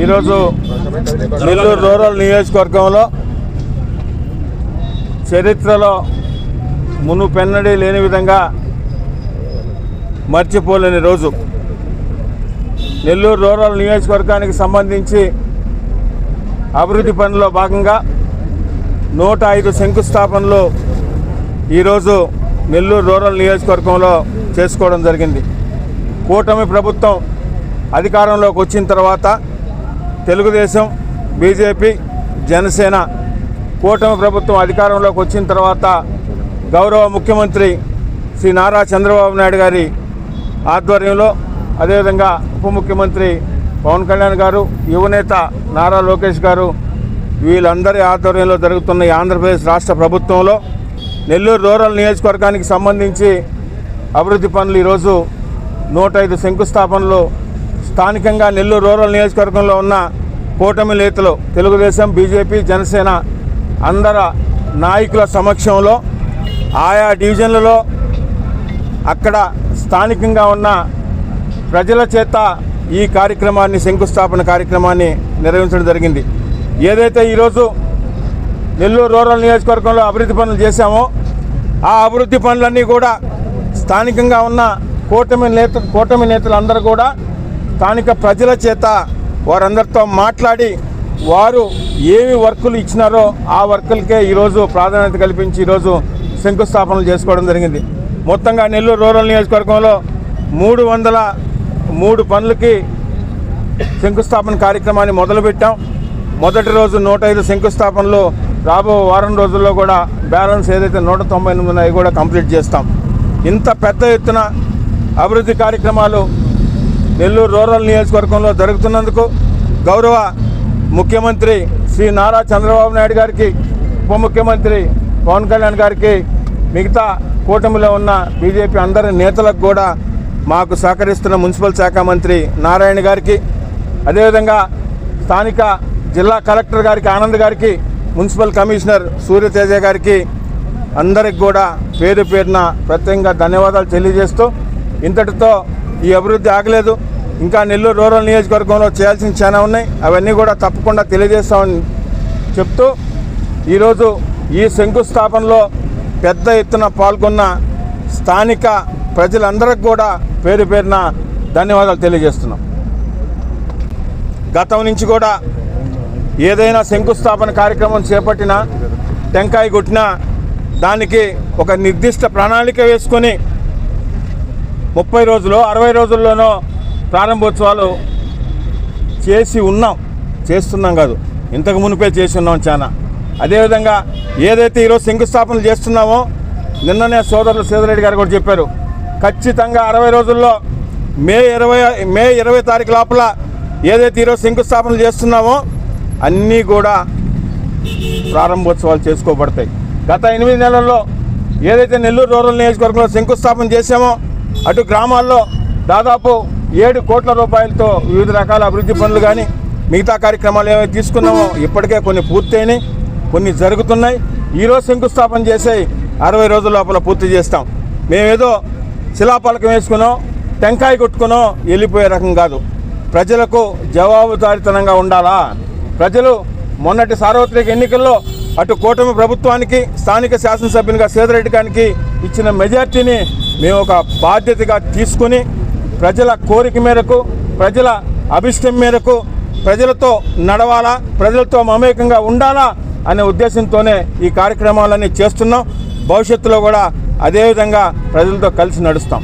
ఈరోజు నెల్లూరు రూరల్ నియోజకవర్గంలో చరిత్రలో మును పెన్నడి లేని విధంగా మర్చిపోలేని రోజు. నెల్లూరు రూరల్ నియోజకవర్గానికి సంబంధించి అభివృద్ధి పనుల్లో భాగంగా నూట ఐదు శంకుస్థాపనలు ఈరోజు నెల్లూరు రూరల్ నియోజకవర్గంలో చేసుకోవడం జరిగింది. కూటమి ప్రభుత్వం అధికారంలోకి వచ్చిన తర్వాత తెలుగుదేశం బీజేపీ జనసేన కూటమి ప్రభుత్వం అధికారంలోకి వచ్చిన తర్వాత గౌరవ ముఖ్యమంత్రి శ్రీ నారా చంద్రబాబు నాయుడు గారి ఆధ్వర్యంలో అదేవిధంగా ఉప ముఖ్యమంత్రి పవన్ కళ్యాణ్ గారు యువనేత నారా లోకేష్ గారు వీళ్ళందరి ఆధ్వర్యంలో జరుగుతున్న ఈ ఆంధ్రప్రదేశ్ రాష్ట్ర ప్రభుత్వంలో నెల్లూరు రూరల్ నియోజకవర్గానికి సంబంధించి అభివృద్ధి పనులు ఈరోజు నూట ఐదు శంకుస్థాపనలు స్థానికంగా నెల్లూరు రూరల్ నియోజకవర్గంలో ఉన్న కూటమి నేతలు తెలుగుదేశం బీజేపీ జనసేన అందర నాయకుల సమక్షంలో ఆయా డివిజన్లలో అక్కడ స్థానికంగా ఉన్న ప్రజల చేత ఈ కార్యక్రమాన్ని శంకుస్థాపన కార్యక్రమాన్ని నిర్వహించడం జరిగింది. ఏదైతే ఈరోజు నెల్లూరు రూరల్ నియోజకవర్గంలో అభివృద్ధి పనులు చేశామో ఆ అభివృద్ధి పనులన్నీ కూడా స్థానికంగా ఉన్న కూటమి నేత కూటమి నేతలందరూ కూడా స్థానిక ప్రజల చేత వారందరితో మాట్లాడి వారు ఏమి వర్కులు ఇచ్చినారో ఆ వర్కులకే ఈరోజు ప్రాధాన్యత కల్పించి ఈరోజు శంకుస్థాపనలు చేసుకోవడం జరిగింది. మొత్తంగా నెల్లూరు రూరల్ నియోజకవర్గంలో మూడు వందల మూడు పనులకి శంకుస్థాపన కార్యక్రమాన్ని మొదలుపెట్టాం. మొదటి రోజు నూట ఐదు శంకుస్థాపనలు రాబో వారం రోజుల్లో కూడా బ్యాలెన్స్ ఏదైతే నూట తొంభై ఎనిమిది ఉన్నాయో కూడా కంప్లీట్ చేస్తాం. ఇంత పెద్ద ఎత్తున అభివృద్ధి కార్యక్రమాలు నెల్లూరు రూరల్ నియోజకవర్గంలో జరుగుతున్నందుకు గౌరవ ముఖ్యమంత్రి శ్రీ నారా చంద్రబాబు నాయుడు గారికి ఉప ముఖ్యమంత్రి పవన్ కళ్యాణ్ గారికి మిగతా కూటమిలో ఉన్న బీజేపీ అందరి నేతలకు కూడా మాకు సహకరిస్తున్న మున్సిపల్ శాఖ మంత్రి నారాయణ గారికి అదేవిధంగా స్థానిక జిల్లా కలెక్టర్ గారికి ఆనంద్ గారికి మున్సిపల్ కమిషనర్ సూర్యతేజ గారికి అందరికి కూడా పేరు పేరున ప్రత్యేకంగా ధన్యవాదాలు తెలియజేస్తూ ఇంతటితో ఈ అభివృద్ధి ఆగలేదు. ఇంకా నెల్లూరు రూరల్ నియోజకవర్గంలో చేయాల్సిన చాలా ఉన్నాయి. అవన్నీ కూడా తప్పకుండా తెలియజేస్తామని చెప్తూ ఈరోజు ఈ శంకుస్థాపనలో పెద్ద ఎత్తున పాల్గొన్న స్థానిక ప్రజలందరికి కూడా పేరు పేరున ధన్యవాదాలు తెలియజేస్తున్నాం. గతం నుంచి కూడా ఏదైనా శంకుస్థాపన కార్యక్రమం చేపట్టినా టెంకాయ కొట్టినా దానికి ఒక నిర్దిష్ట ప్రణాళిక వేసుకొని ముప్పై రోజులు అరవై రోజుల్లోనో ప్రారంభోత్సవాలు చేసి ఉన్నాం చేస్తున్నాం కాదు. ఇంతకు మునిపే చేసి ఉన్నాం చాలా అదేవిధంగా ఏదైతే ఈరోజు శంకుస్థాపనలు చేస్తున్నామో నిన్ననే సోదరులు సీతారెడ్డి గారు కూడా చెప్పారు ఖచ్చితంగా అరవై రోజుల్లో మే ఇరవై మే ఇరవై తారీఖు లోపల ఏదైతే ఈరోజు శంకుస్థాపనలు చేస్తున్నామో అన్నీ కూడా ప్రారంభోత్సవాలు చేసుకోబడతాయి. గత ఎనిమిది నెలల్లో ఏదైతే నెల్లూరు రూరల్ నియోజకవర్గంలో శంకుస్థాపన చేశామో అటు గ్రామాల్లో దాదాపు ఏడు కోట్ల రూపాయలతో వివిధ రకాల అభివృద్ధి పనులు కానీ మిగతా కార్యక్రమాలు ఏవైతే తీసుకున్నామో ఇప్పటికే కొన్ని పూర్తయినాయి కొన్ని జరుగుతున్నాయి. ఈరోజు శంకుస్థాపన చేసే అరవై రోజుల లోపల పూర్తి చేస్తాం. మేమేదో శిలాపలకం వేసుకునో టెంకాయ కొట్టుకునో వెళ్ళిపోయే రకం కాదు. ప్రజలకు జవాబుదారితనంగా ఉండాలా? ప్రజలు మొన్నటి సార్వత్రిక ఎన్నికల్లో అటు కూటమి ప్రభుత్వానికి స్థానిక శాసనసభ్యునిగా సేదరెడ్డి గారికి ఇచ్చిన మెజార్టీని మేము ఒక బాధ్యతగా తీసుకుని ప్రజల కోరిక మేరకు ప్రజల అభిష్టం మేరకు ప్రజలతో నడవాలా ప్రజలతో మమేకంగా ఉండాలా అనే ఉద్దేశంతోనే ఈ కార్యక్రమాలన్నీ చేస్తున్నాం. భవిష్యత్తులో కూడా అదేవిధంగా ప్రజలతో కలిసి నడుస్తాం.